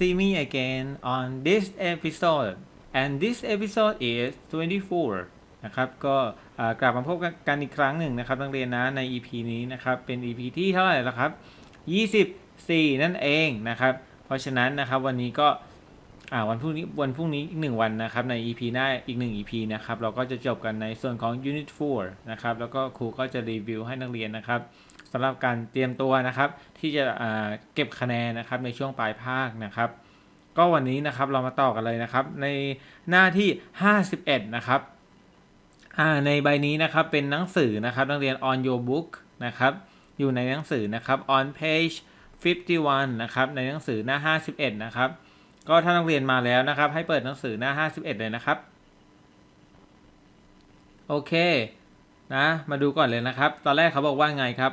See me again on this episode and this episode is 24 นะครับ ก็กลับมาพบกันอีกครั้งหนึ่งนะครับนักเรียนนะใน EP นี้นะครับ เป็น EP ที่เท่าไหร่แล้วครับ 24 นั่นเองนะครับ เพราะฉะนั้นนะครับวันนี้ก็วันพรุ่งนี้วันพรุ่งนี้อีกหนึ่งวันนะครับใน EP หน้าอีกหนึ่ง EP นะครับเราก็จะจบกันในส่วนของ Unit 4 นะครับแล้วก็ครูก็จะรีวิวให้นักเรียนนะครับ สำหรับการเตรียมตัวนะครับ ที่จะเก็บคะแนนนะครับในช่วงปลายภาคนะครับ ก็วันนี้นะครับเรามาต่อกันเลยนะครับ ในหน้าที่ 51 นะครับในใบนี้นะครับเป็นหนังสือนะครับนักเรียน on your book นะครับอยู่ในหนังสือนะครับ on page 51 นะครับ ในหนังสือหน้า 51 นะครับ ก็ถ้านักเรียนมาแล้วนะครับ ให้เปิดหนังสือหน้า 51 เลยนะครับ โอเค นะ มาดูก่อนเลยนะครับ ตอนแรกเขาบอกว่าไงครับ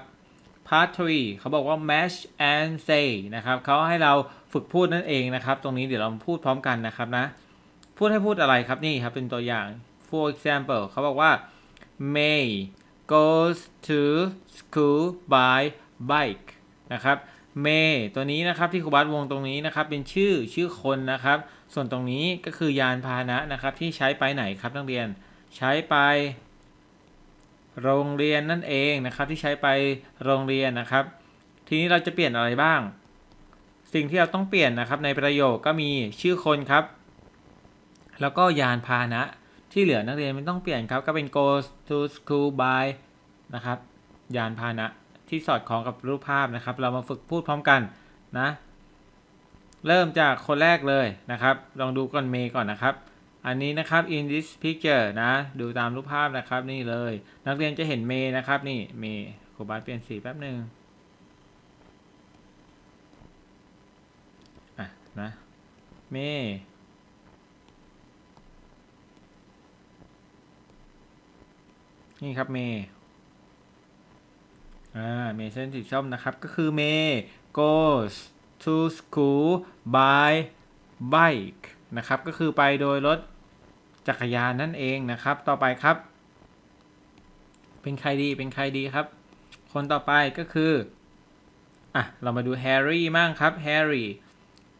part 3เขาบอกว่า match and say นะครับเขาให้เราฝึกพูดนั่นเองนะครับ ตรงนี้เดี๋ยวเราพูดพร้อมกันนะครับนะ พูดให้พูดอะไรครับนี่ครับเป็นตัวอย่าง for example เขาบอกว่า May goes to school by bike นะครับ May ตัวนี้นะครับที่ครูบัสวงตรงนี้นะครับ เป็นชื่อชื่อคนนะครับ ส่วนตรงนี้ก็คือยานพาหนะนะครับที่ใช้ไปไหนครับนักเรียน ใช้ไป โรงเรียนนั่นเองนะครับ ที่ใช้ไปโรงเรียนนะครับ ทีนี้เราจะเปลี่ยนอะไรบ้าง สิ่งที่เราต้องเปลี่ยนนะครับ ในประโยคก็มีชื่อคนครับ แล้วก็ยานพาหนะที่เหลือนักเรียนไม่ต้องเปลี่ยนครับ ก็เป็น go to school by นะครับ ยานพาหนะที่สอดคล้องกับรูปภาพนะครับ เรามาฝึกพูดพร้อมกันนะ เริ่มจากคนแรกเลยนะครับ ลองดูก่อนเมย์ก่อนนะครับ อันนี้นะครับ in this picture นะ ดูตามรูปภาพนะครับนี่เลย นักเรียนจะเห็นเมย์นะครับนี่เมย์ครูบาสเปลี่ยนสีแป๊บหนึ่งอะนะเมย์นี่ครับเมย์อ่าเมย์เส้นสีส้มนะครับ ก็คือเมย์ goes to school by bike นะครับ ก็คือไปโดยรถจักรยานนั่นเองนะครับ ต่อไปครับ เป็นใครดีเป็นใครดีครับ คนต่อไปก็คืออะเรามาดูแฮร์รี่มั่งครับแฮร์รี่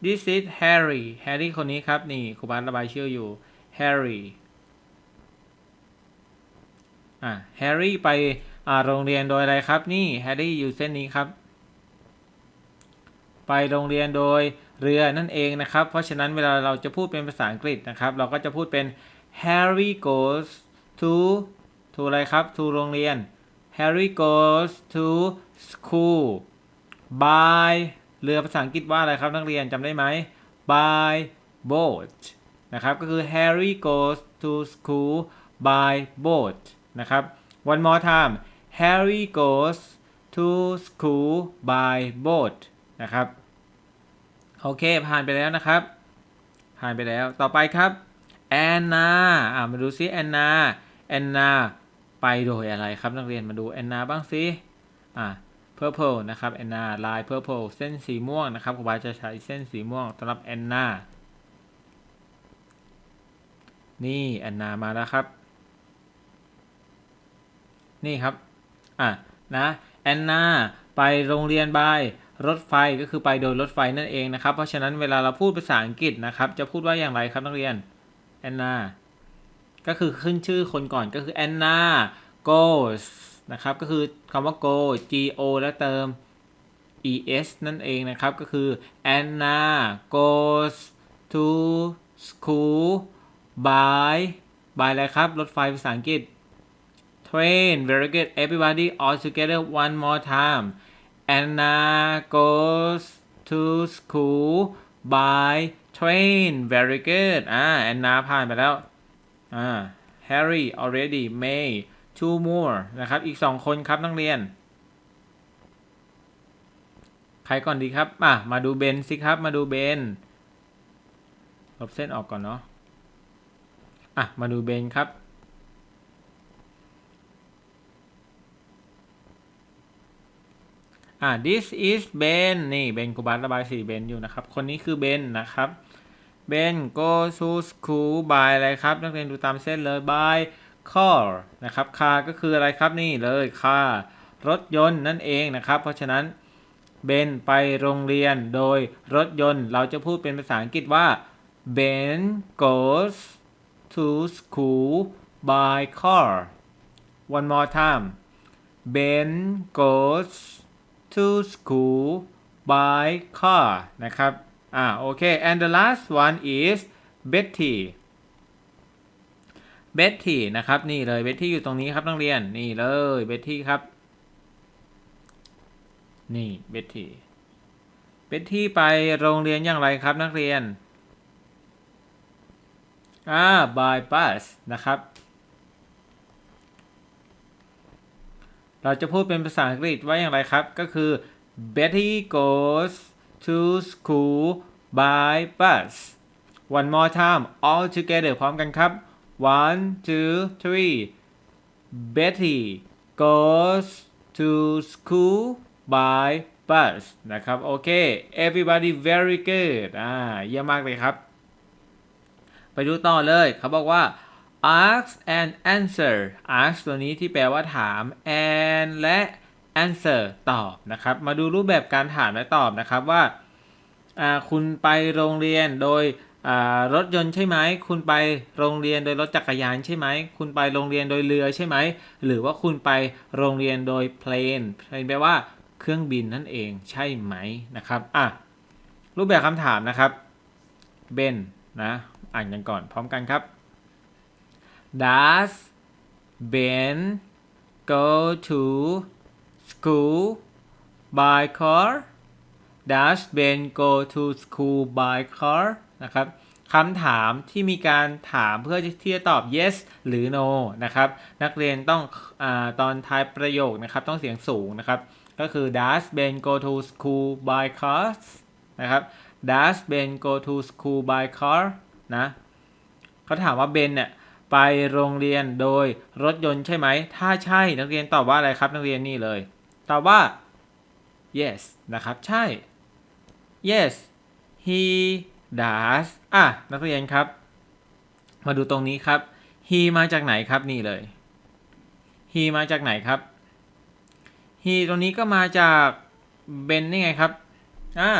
this is Harry แฮร์รี่คนนี้ครับ นี่ครูบาสระบายชื่ออยู่แฮร์รี่อะแฮร์รี่ไปอ่าโรงเรียนโดยอะไรครับ นี่แฮร์รี่อยู่เส้นนี้ครับ ไปโรงเรียนโดย เรือนั่นเองนะครับ เพราะฉะนั้นเวลาเราจะพูดเป็นภาษาอังกฤษนะครับ เราก็จะพูดเป็น Harry goes to to อะไรครับ to โรงเรียน Harry goes to school by เรือภาษาอังกฤษว่าอะไรครับนักเรียนจำได้ไหม by boat นะครับ ก็คือ Harry goes to school by boat นะครับ one more time Harry goes to school by boat นะครับ โอเคผ่านไปแล้วนะครับ ผ่านไปแล้วต่อไปครับแอนนาอ่ามาดูซิแอนนาแอนนาไปโดยอะไรครับนักเรียนมาดูแอนนาบ้างซิอ่า purple นะครับแอนนาลาย purple เส้นสีม่วงนะครับครูบาจะใช้เส้นสีม่วงสำหรับแอนนานี่แอนนามาแล้วครับ นี่ครับ อะนะแอนนาไปโรงเรียนบาย รถไฟก็คือไปโดยรถไฟนั่นเองนะครับ เพราะฉะนั้นเวลาเราพูดภาษาอังกฤษนะครับ จะพูดว่าอย่างไรครับนักเรียนแอนนาก็คือขึ้นชื่อคนก่อนก็คือแอนนา goes นะครับ ก็คือคำว่า go g o แล้วเติม es นั่นเองนะครับ ก็คือ Anna goes to school by by อะไรครับ รถไฟภาษาอังกฤษ train very good everybody all together one more time Anna goes to school by train very good อ่า Anna ผ่านไปแล้ว อ่า Harry already May two more นะครับ อีกสองคนครับนักเรียน ใครก่อนดีครับ อะ มาดูเบนสิครับ มาดูเบน ลบเส้นออกก่อนเนาะ อะ มาดูเบนครับ อ่า this is Ben นี่เบนกูบาสระบายสีเบนอยู่นะครับ คนนี้คือเบนนะครับเบน go to school by อะไรครับ นักเรียนดูตามเส้นเลย by car นะครับ car ก็คืออะไรครับนี่เลย car รถยนต์นั่นเองนะครับ เพราะฉะนั้นเบนไปโรงเรียนโดยรถยนต์ เราจะพูดเป็นภาษาอังกฤษว่า Ben goes to school by car one more time Ben goes to school by car นะครับ อ่า โอเค and the last one is Betty Betty นะครับ นี่เลย Betty อยู่ตรงนี้ครับนักเรียนนี่เลย Betty ครับ นี่ Betty Betty ไปโรงเรียนอย่างไรครับนักเรียนอ่า by bus นะครับ เราจะพูดเป็นภาษาอังกฤษว่าอย่างไรครับ ก็คือ Betty goes to school by bus one more time all together พร้อมกันครับ one two three Betty goes to school by bus นะครับ โอเค everybody very good อ่าเยี่ยมมากเลยครับ ไปดูต่อเลยเขาบอกว่า ask and answer ask ตัวนี้ที่แปลว่าถาม and และ answer ตอบนะครับ มาดูรูปแบบการถามและตอบนะครับว่า คุณไปโรงเรียนโดยรถยนต์ใช่ไหม คุณไปโรงเรียนโดยรถจักรยานใช่ไหม คุณไปโรงเรียนโดยเรือใช่ไหม หรือว่าคุณไปโรงเรียนโดย plane plane แปลว่าเครื่องบินนั่นเองใช่ไหมนะครับ อะ รูปแบบคำถามนะครับ เบนนะ อ่านกันก่อนพร้อมกันครับ Does Ben go to school by car Does Ben go to school by car นะครับคำถามที่มีการถามเพื่อที่จะตอบ yes หรือ no นะครับ นักเรียนต้องอตอนท้ายประโยคนะครับ ต้องเสียงสูงนะครับ ก็คือ Does Ben go to school by car นะครับ Does Ben go to school by car นะเขาถามว่าเบนเนี่ย ไปโรงเรียนโดยรถยนต์ใช่ไหม ถ้าใช่นักเรียนตอบว่าอะไรครับนักเรียนนี่เลย ตอบว่า yes นะครับ ใช่ yes he does อะ นักเรียนครับ มาดูตรงนี้ครับ he มาจากไหนครับนี่เลย he มาจากไหนครับ he ตรงนี้ก็มาจากเบนนี่ไงครับ อ่า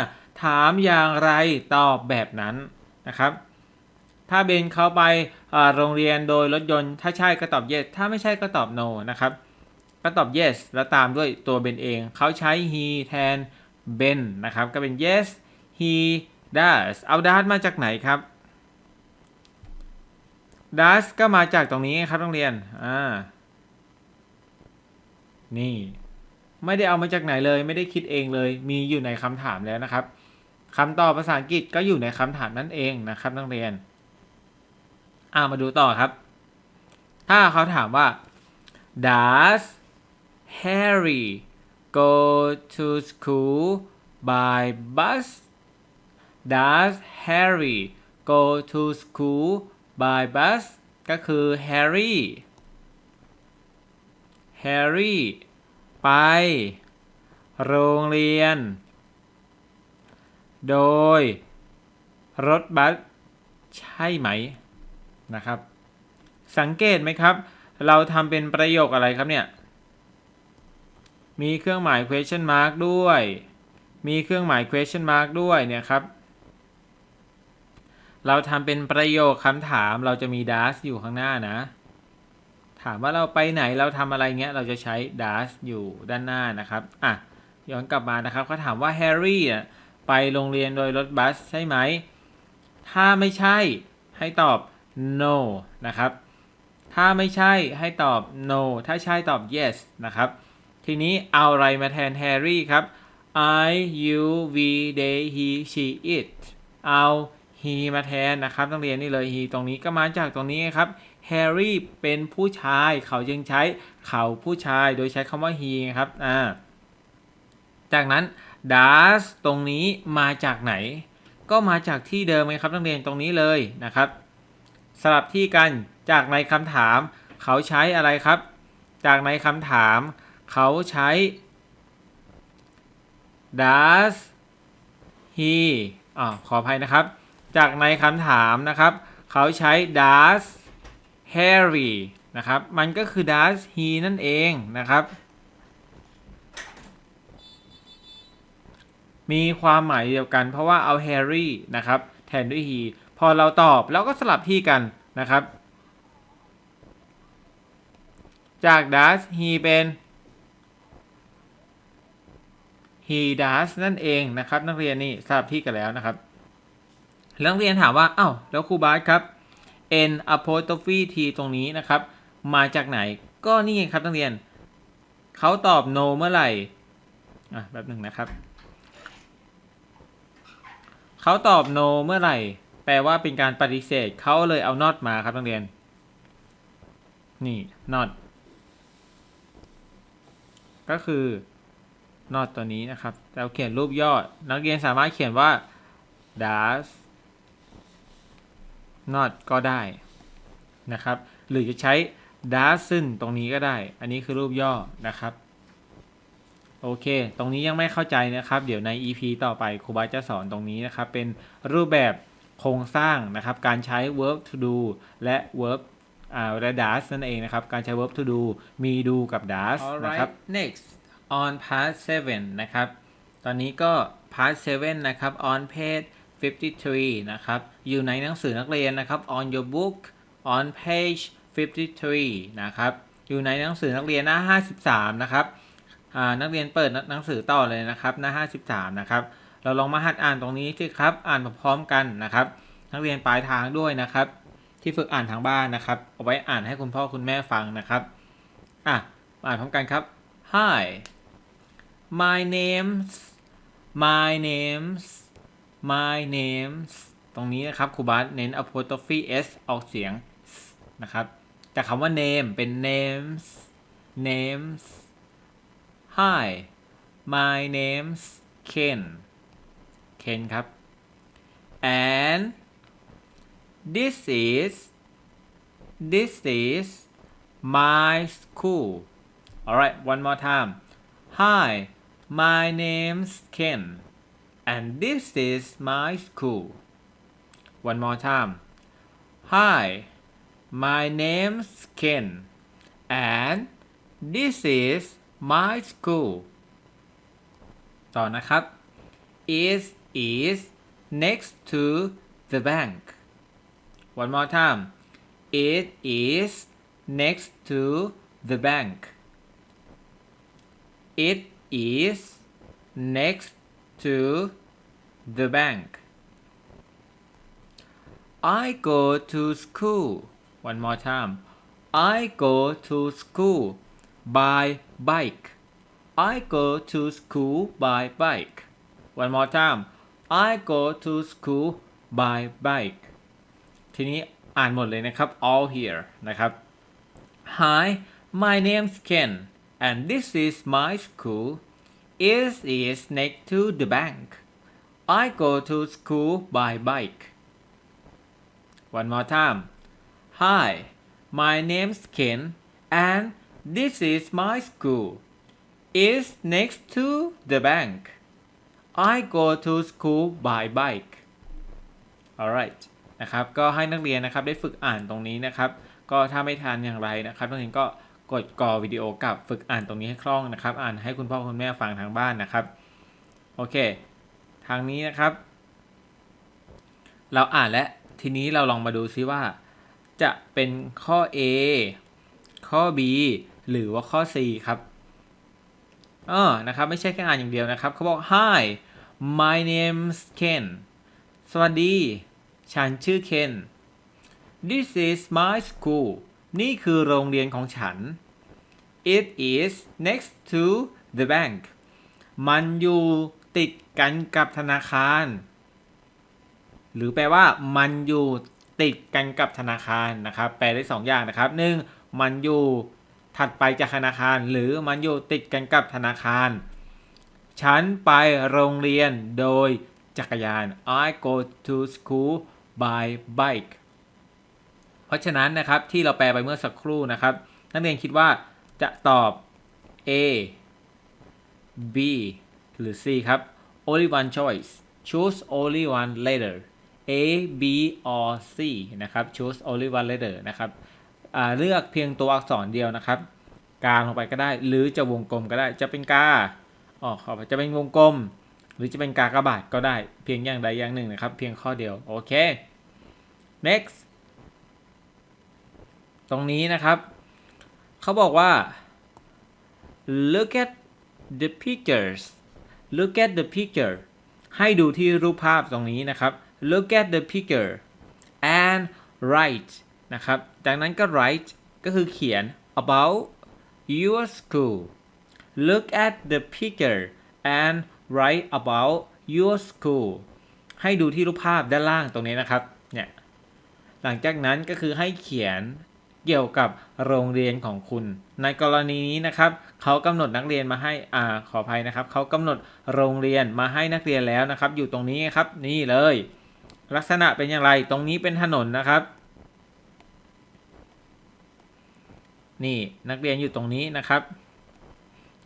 ถามอย่างไรตอบแบบนั้นนะครับ ถ้าเบนเขาไป โรงเรียนโดยรถยนต์ถ้าใช่ก็ตอบ yes ถ้าไม่ใช่ก็ตอบ no นะครับ ก็ตอบ yes แล้วตามด้วยตัวเบนเอง เขาใช้ he แทน ben นะครับ ก็เป็น yes he does เอา does มาจากไหนครับ does ก็มาจากตรงนี้ครับนักเรียน อ่า นี่ ไม่ได้เอามาจากไหนเลย ไม่ได้คิดเองเลย มีอยู่ในคำถามแล้วนะครับคำตอบภาษาอังกฤษก็อยู่ในคำถามนั่นเองนะครับนักเรียน อ่ามาดูต่อครับ ถ้าเขาถามว่า does Harry go to school by bus does Harry go to school by bus ก็คือ Harry Harry ไป โรงเรียน โดย รถบัส ใช่ไหม นะครับ สังเกตไหมครับ เราทำเป็นประโยคอะไรครับเนี่ย มีเครื่องหมาย question mark ด้วย มีเครื่องหมาย question mark ด้วยเนี่ยครับ เราทำเป็นประโยคคำถามเราจะมี does อยู่ข้างหน้านะ ถามว่าเราไปไหนเราทำอะไรเงี้ย เราจะใช้ does อยู่ด้านหน้านะครับ อะ ย้อนกลับมานะครับเขาถามว่า Harry อะไปโรงเรียนโดยรถบัสใช่ไหม ถ้าไม่ใช่ให้ตอบ no นะครับ ถ้าไม่ใช่ให้ตอบ no ถ้าใช่ตอบ yes นะครับ ทีนี้เอาอะไรมาแทน Harry ครับ I you we they he she it เอา he มาแทนนะครับต้องเรียนนี่เลย he ตรงนี้ก็มาจากตรงนี้ครับ Harry เป็นผู้ชายเขาจึงใช้เขาผู้ชายโดยใช้คำว่า he ครับอ่าจากนั้น does ตรงนี้มาจากไหน ก็มาจากที่เดิมไงครับนักเรียนตรงนี้เลยนะครับ สลับที่กันจากในคำถาม เขาใช้อะไรครับ จากในคำถาม เขาใช้ does he อ่าขออภัยนะครับ จากในคำถามนะครับ เขาใช้ does Harry นะครับ มันก็คือ does he นั่นเองนะครับ มีความหมายเดียวกันเพราะว่าเอา Harry นะครับ แทนด้วย he พอเราตอบเราก็สลับที่กันนะครับ จาก does he เป็น he does นั่นเองนะครับ นักเรียนนี่สลับที่กันแล้วนะครับนักเรียนถามว่าอ้าวแล้วครูบาสครับ n apostrophe t ตรงนี้นะครับ มาจากไหนก็นี่ไงครับนักเรียนเขาตอบ no เมื่อไหร่อะแบบหนึ่งนะครับ เขาตอบ no เมื่อไหร่ แปลว่าเป็นการปฏิเสธเขาเลยเอา not มาครับนักเรียน นี่ not ก็คือ not ตัวนี้นะครับ เราเขียนรูปย่อ นักเรียนสามารถเขียนว่า does not ก็ได้นะครับ หรือจะใช้ doesn't ตรงนี้ก็ได้ อันนี้คือรูปย่อนะครับ โอเค ตรงนี้ยังไม่เข้าใจนะครับ เดี๋ยวใน EP ต่อไปครูบาจะสอนตรงนี้นะครับ เป็นรูปแบบ โครงสร้างนะครับ การใช้ verb to do และ verb อ่าและ does นั่นเองนะครับ การใช้ verb to do มี do กับ does นะครับ next on part 7 นะครับ ตอนนี้ก็ part 7 นะครับ on page 53 นะครับ อยู่ในหนังสือนักเรียนนะครับ on your book on page 53 นะครับ อยู่ในหนังสือนักเรียนหน้า 53 นะครับอ่านักเรียนเปิดหนังสือต่อเลยนะครับ หน้า 53 นะครับ เราลองมาหัดอ่านตรงนี้สิครับ อ่านพร้อมกันนะครับ นักเรียนปลายทางด้วยนะครับ ที่ฝึกอ่านทางบ้านนะครับ เอาไว้อ่านให้คุณพ่อคุณแม่ฟังนะครับ อะ อ่านพร้อมกันครับ Hi my name's my name's my name's ตรงนี้นะครับครูบาสเน้น apostrophe s ออกเสียงนะครับจากคำว่า name เป็น names names Hi my name's Ken Ken ครับ and this is this is my school alright one more time Hi my name's Ken and this is my school one more time Hi my name's Ken and this is my school ต่อนะครับ is is next to the bank one more time it is next to the bank it is next to the bank I go to school. One more time. I go to school by bike. I go to school by bike. One more time. I go to school by bike. ทีนี้อ่านหมดเลยนะครับ all here นะครับ Hi my name's Ken and this is my school it is next to the bank I go to school by bike One more time. Hi, my name's Ken, and this is my school. It's next to the bank. I go to school by bike. Alright นะครับ ก็ให้นักเรียนนะครับได้ฝึกอ่านตรงนี้นะครับ ก็ถ้าไม่ทันอย่างไรนะครับนักเรียนก็กดกอวิดีโอกับฝึกอ่านตรงนี้ให้คล่องนะครับ อ่านให้คุณพ่อคุณแม่ฟังทางบ้านนะครับ โอเค ทางนี้นะครับ เราอ่านและทีนี้เราลองมาดูซิว่า จะเป็นข้อ A ข้อ B หรือว่าข้อ C ครับเออนะครับ ไม่ใช่แค่อ่านอย่างเดียวนะครับ เขาบอก Hi my name's Ken สวัสดี ฉันชื่อเคน This is my school นี่คือโรงเรียนของฉัน It is next to the bank มันอยู่ติดกันกับธนาคาร หรือแปลว่า มันอยู่ติดกันกับธนาคารนะครับ แปลได้สองอย่างนะครับหนึ่งมันอยู่ถัดไปจากธนาคาร หรือมันอยู่ติดกันกับธนาคาร ฉันไปโรงเรียนโดยจักรยาน I go to school by bike เพราะฉะนั้นนะครับที่เราแปลไปเมื่อสักครู่นะครับ นักเรียนคิดว่าจะตอบ A B หรือ C ครับ only one choice choose only one letter A B or C นะครับ choose only one letter นะครับเลือกเพียงตัวอักษรเดียวนะครับ กลางลงไปก็ได้ หรือจะวงกลมก็ได้จะเป็นกา อ๋อขอไปจะเป็นวงกลม หรือจะเป็นกากบาทก็ได้เพียงอย่างใดอย่างหนึ่งนะครับ เพียงข้อเดียว โอเค next ตรงนี้นะครับ เขาบอกว่า look at the pictures look at the picture ให้ดูที่รูปภาพตรงนี้นะครับ look at the picture and write นะครับ จากนั้นก็ write ก็คือเขียน about your school look at the picture and write about your school ให้ดูที่รูปภาพด้านล่างตรงนี้นะครับ เนี่ย หลังจากนั้นก็คือให้เขียนเกี่ยวกับโรงเรียนของคุณ ในกรณีนี้นะครับ เขากำหนดนักเรียนมาให้ อ่า ขออภัยนะครับ เขากำหนดโรงเรียนมาให้นักเรียนแล้วนะครับ อยู่ตรงนี้ครับ นี่เลย ลักษณะเป็นอย่างไร ตรงนี้เป็นถนนนะครับ นี่นักเรียนอยู่ตรงนี้นะครับ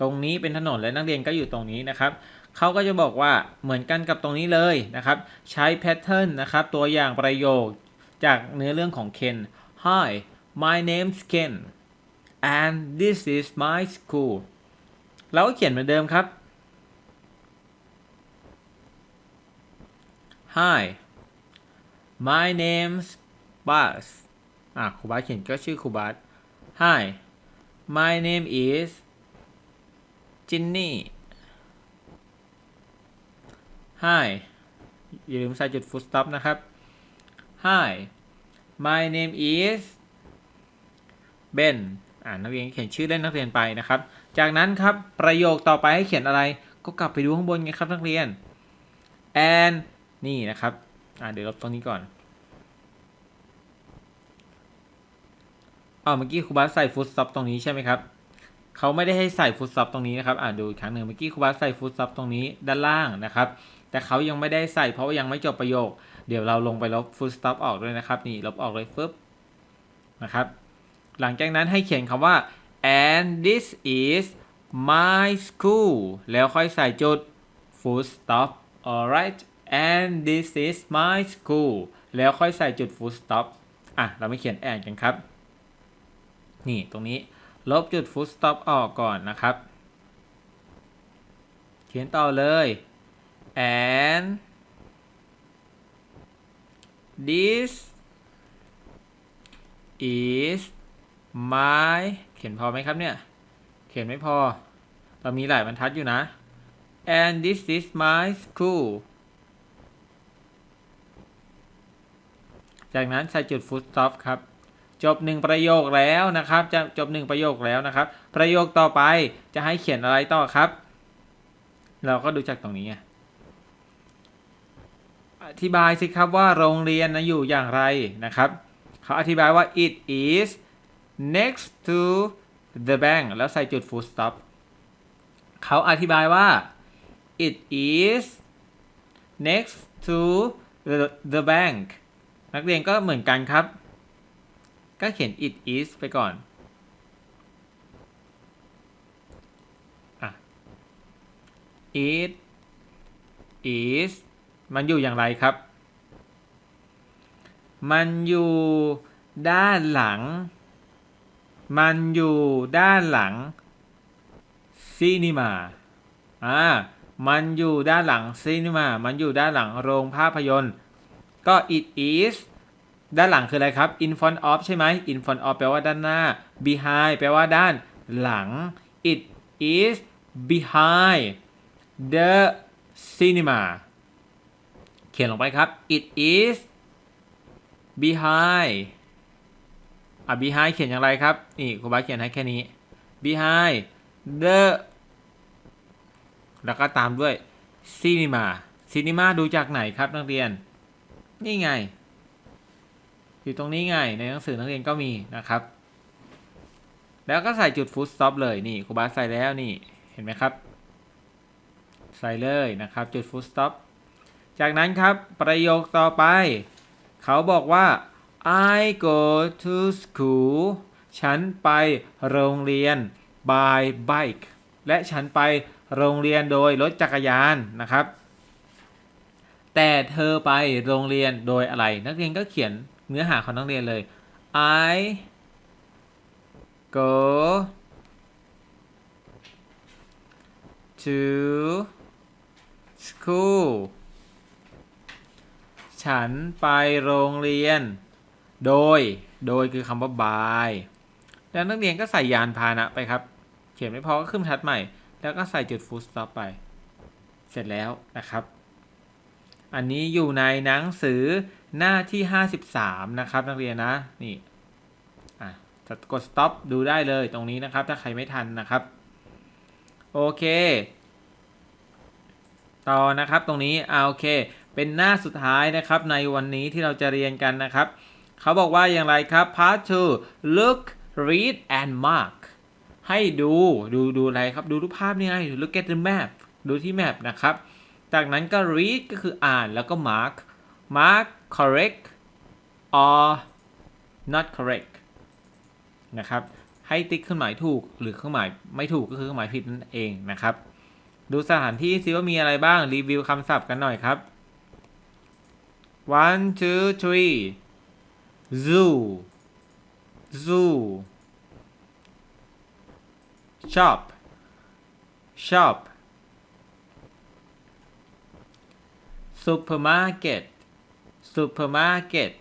ตรงนี้เป็นถนนและนักเรียนก็อยู่ตรงนี้นะครับเขาก็จะบอกว่าเหมือนกันกับตรงนี้เลยนะครับ ใช้แพทเทิร์นนะครับตัวอย่างประโยคจากเนื้อเรื่องของเคน Hi my name's Ken and this is my school เราก็เขียนเหมือนเดิมครับ Hi my name's Bas อะครูบาสเขียนก็ชื่อครูบาส Hi my name is Ginny Hi อย่าลืมใส่จุด full stop นะครับ Hi my name is Ben อ่านักเรียนเขียนชื่อเล่นนักเรียนไปนะครับ จากนั้นครับประโยคต่อไปให้เขียนอะไรก็กลับไปดูข้างบนไงครับนักเรียน and นี่นะครับอ่าเดี๋ยวลบตรงนี้ก่อนอ๋อเมื่อกี้ครูบาสใส่ฟุตสต็อปตรงนี้ใช่ไหมครับ เขาไม่ได้ให้ใส่ฟุตสต็อปตรงนี้นะครับอ่าดูอีกครั้งหนึ่งเมื่อกี้ครูบาใส่ฟุตสต็อปตรงนี้ด้านล่างนะครับ แต่เขายังไม่ได้ใส่เพราะว่ายังไม่จบประโยค เดี๋ยวเราลงไปลบฟุตสต็อปออกด้วยนะครับ นี่ลบออกเลยฟึบนะครับ หลังจากนั้นให้เขียนคำว่า and this is my school แล้วค่อยใส่จุด full stop alright and this is my school แล้วค่อยใส่จุด full stop อะ เราไม่เขียน and กันครับ นี่ตรงนี้ ลบจุด full stop ออกก่อนนะครับ เขียนต่อเลย and this is my เขียนพอไหมครับเนี่ย เขียนไม่พอ เรามีหลายบรรทัดอยู่นะ and this is my school จากนั้นใส่จุด full stop ครับ จบหนึ่งประโยคแล้วนะครับ จะจบหนึ่งประโยคแล้วนะครับ ประโยคต่อไปจะให้เขียนอะไรต่อครับ เราก็ดูจากตรงนี้อธิบายสิครับว่าโรงเรียนนะอยู่อย่างไรนะครับเขาอธิบายว่า it is next to the bank แล้วใส่จุด full stop เขาอธิบายว่า it is next to the, the bank นักเรียนก็เหมือนกันครับ ก็เขียน it is ไปก่อนอะ it is มันอยู่อย่างไรครับ มันอยู่ด้านหลัง มันอยู่ด้านหลังซีนีมาอ่ามันอยู่ด้านหลังซีนีมา มันอยู่ด้านหลังโรงภาพยนตร์ ก็ it is ด้านหลังคืออะไรครับ in front of ใช่ไหม in front of แปลว่าด้านหน้า behind แปลว่าด้านหลัง it is behind the cinema เขียนลงไปครับ it is behind อะ behind เขียนอย่างไรครับ นี่ครูบาสเขียนให้แค่นี้ behind the แล้วก็ตามด้วย cinema cinema ดูจากไหนครับนักเรียน นี่ไง อยู่ตรงนี้ไงในหนังสือนักเรียนก็มีนะครับ แล้วก็ใส่จุด full stop เลยนี่ครูบาใส่แล้วนี่เห็นไหมครับ ใส่เลยนะครับจุด full stop จากนั้นครับประโยคต่อไป เขาบอกว่า I go to school ฉันไปโรงเรียน by bike และฉันไปโรงเรียนโดยรถจักรยานนะครับ แต่เธอไปโรงเรียนโดยอะไร นักเรียนก็เขียน เนื้อหาของนักเรียนเลย I go to school ฉันไปโรงเรียน โดย โดยคือคำว่า by แล้วนักเรียนก็ใส่ยานพาหนะไปครับ เขียนไม่พอก็ขึ้นทัดใหม่ แล้วก็ใส่จุด full stop ไป เสร็จแล้วนะครับ อันนี้อยู่ในหนังสือ หน้าที่ 53 นะครับนักเรียนนะนี่อะจะกด stop ดูได้เลยตรงนี้นะครับ ถ้าใครไม่ทันนะครับ โอเค ต่อนะครับตรงนี้อ่าโอเค เป็นหน้าสุดท้ายนะครับในวันนี้ที่เราจะเรียนกันนะครับ เขาบอกว่าอย่างไรครับ part 2 look read and mark ให้ดูดูดูอะไรครับ ดูรูปภาพนี่ไง look at the map ดูที่แมปนะครับ จากนั้นก็ read ก็คืออ่านแล้วก็ mark mark correct or not correct นะครับ ให้ติ๊กเครื่องหมายถูกหรือเครื่องหมายไม่ถูกก็คือเครื่องหมายผิดนั่นเองนะครับ ดูสถานที่ซิว่ามีอะไรบ้าง รีวิวคำศัพท์กันหน่อยครับ one two three zoo zoo shop shop supermarket ซูเปอร์มาร์เก็ต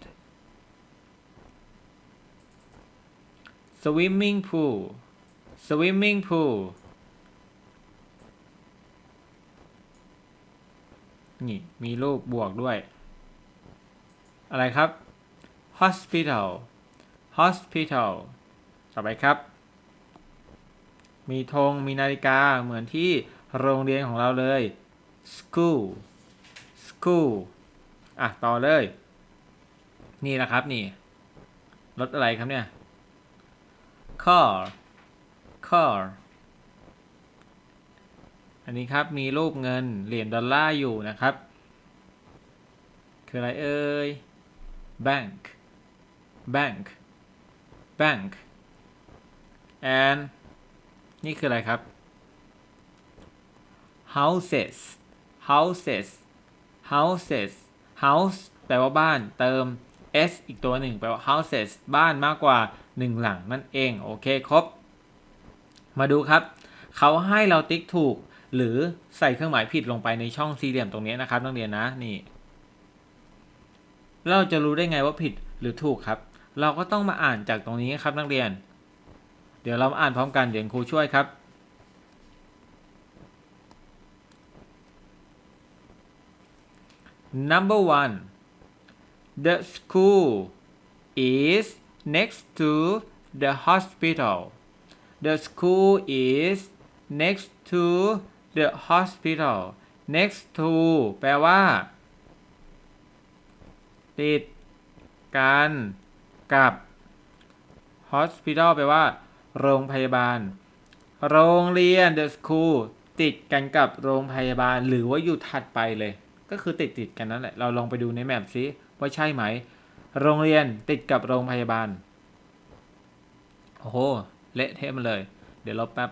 สวิมมิ่งพูลสวิมมิ่งพูลนี่ มีรูปบวกด้วย อะไรครับ hospital hospital ต่อไปครับ มีธงมีนาฬิกาเหมือนที่โรงเรียนของเราเลย school school อะต่อเลย นี่นะครับนี่รถอะไรครับเนี่ย car car อันนี้ครับมีรูปเงินเหรียญดอลลาร์อยู่นะครับ คืออะไรเอ่ย bank bank bank and นี่คืออะไรครับ houses houses houses house แปลว่าบ้าน เติม s อีกตัวหนึ่งแปลว่า houses บ้านมากกว่า 1 หลังนั่นเอง โอเคครบ มาดูครับ เขาให้เราติ๊กถูก หรือใส่เครื่องหมายผิดลงไปในช่องสี่เหลี่ยมตรงนี้นะครับนักเรียนนะนี่ เราจะรู้ได้ไงว่าผิดหรือถูกครับ เราก็ต้องมาอ่านจากตรงนี้ครับนักเรียน เดี๋ยวเรามาอ่านพร้อมกันเดี๋ยวครูช่วยครับ Number one The school is next to the hospital The school is next to the hospital next to แปลว่า ติดกันกับ hospital แปลว่า โรงพยาบาล โรงเรียน the school ติดกันกับโรงพยาบาล หรือว่าอยู่ถัดไปเลย ก็คือติดติดกันนั่นแหละ เราลองไปดูในแมปซิว่าใช่ไหม โรงเรียนติดกับโรงพยาบาล โอ้โห เละเทะมาเลย เดี๋ยวลบแป๊บ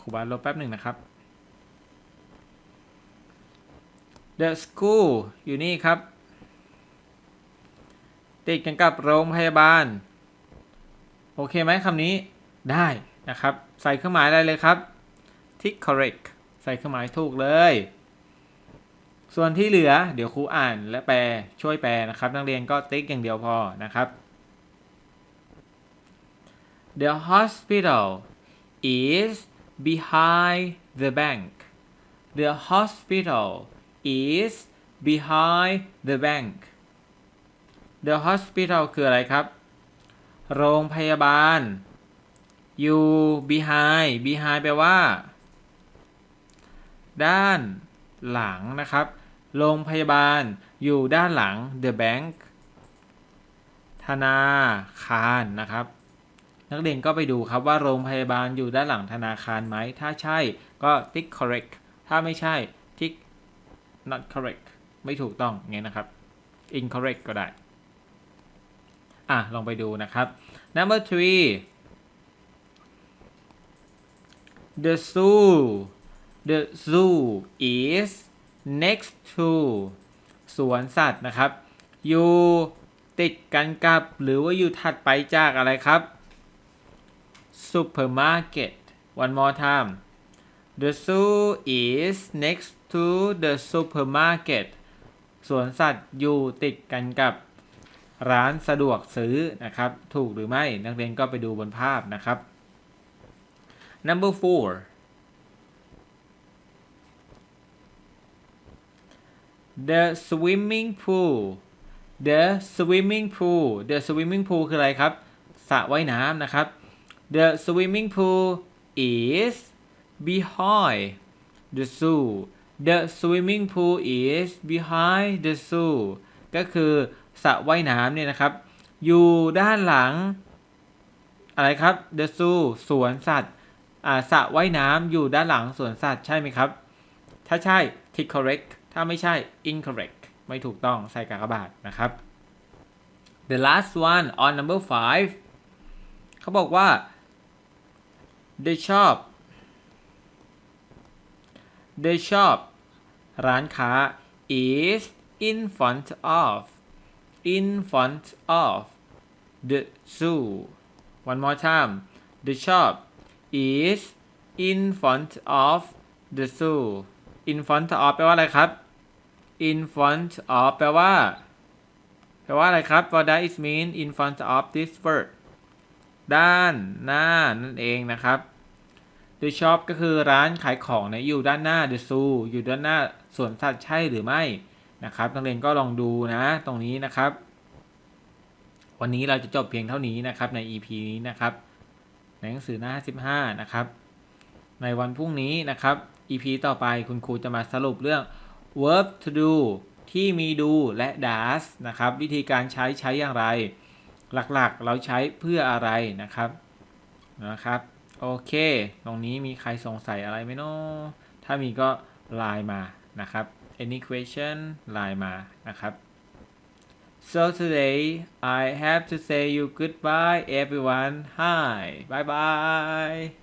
ครูบาลลบแป๊บหนึ่งนะครับ The school อยู่นี่ครับ ติดกันกับโรงพยาบาล โอเคไหมคำนี้ได้นะครับ ใส่เครื่องหมายอะไรเลยครับ tick correct ใส่เครื่องหมายถูกเลย ส่วนที่เหลือเดี๋ยวครูอ่านและแปลช่วยแปลนะครับ นักเรียนก็ติ๊กอย่างเดียวพอนะครับ The hospital is behind the bank The hospital is behind the bank The hospital คืออะไรครับ โรงพยาบาล อยู่ behind behind แปลว่า ด้านหลังนะครับ โรงพยาบาลอยู่ด้านหลัง the bank ธนาคารนะครับ นักเรียนก็ไปดูครับว่าโรงพยาบาลอยู่ด้านหลังธนาคารไหม ถ้าใช่ก็ tick correct ถ้าไม่ใช่ tick not correct ไม่ถูกต้องไงนะครับ incorrect ก็ได้ อะ ลองไปดูนะครับ number three the zoo the zoo is next to สวนสัตว์นะครับ อยู่ติดกันกับหรือว่าอยู่ถัดไปจากอะไรครับ supermarket one more time the zoo is next to the supermarket สวนสัตว์อยู่ติดกันกับร้านสะดวกซื้อนะครับ ถูกหรือไม่นักเรียนก็ไปดูบนภาพนะครับ number four the swimming pool the swimming pool the swimming pool คืออะไรครับสระว่ายน้ำนะครับ the swimming pool is behind the zoo the swimming pool is behind the zoo ก็คือสระว่ายน้ำเนี่ยนะครับ อยู่ด้านหลัง อะไรครับ the zoo สวนสัตว์อ่าสระว่ายน้ำอยู่ด้านหลังสวนสัตว์ใช่ไหมครับ ถ้าใช่ tick correct ถ้าไม่ใช่ incorrect ไม่ถูกต้องใส่กากบาทนะครับ the last one on number five เขาบอกว่า the shop the shop ร้านค้า is in front of in front of the zoo one more time the shop is in front of the zoo in front of แปลว่าอะไรครับ in front of แปลว่า แปลว่าอะไรครับ what does it mean in front of this word ด้านหน้านั่นเองนะครับ The shop ก็คือร้านขายของนี่ยอยู่ด้านหน้า The zoo อยู่ด้านหน้าสวนสัตว์ใช่หรือไม่นะครับนักเรียนก็ลองดูนะ ตรงนี้นะครับ วันนี้เราจะจบเพียงเท่านี้นะครับใน EP นี้นะครับในหนังสือหน้า 55 นะครับ ในวันพรุ่งนี้นะครับ EP ต่อไปคุณครูจะมาสรุปเรื่อง verb to do ที่มีดูและ does นะครับ วิธีการใช้ใช้อย่างไร หลักๆ เราใช้เพื่ออะไรนะครับ นะครับ โอเค ตรงนี้มีใครสงสัยอะไรไหมเนาะถ้ามีก็ไลน์มานะครับ any question ไลน์มานะครับ so today I have to say you goodbye everyone hi bye bye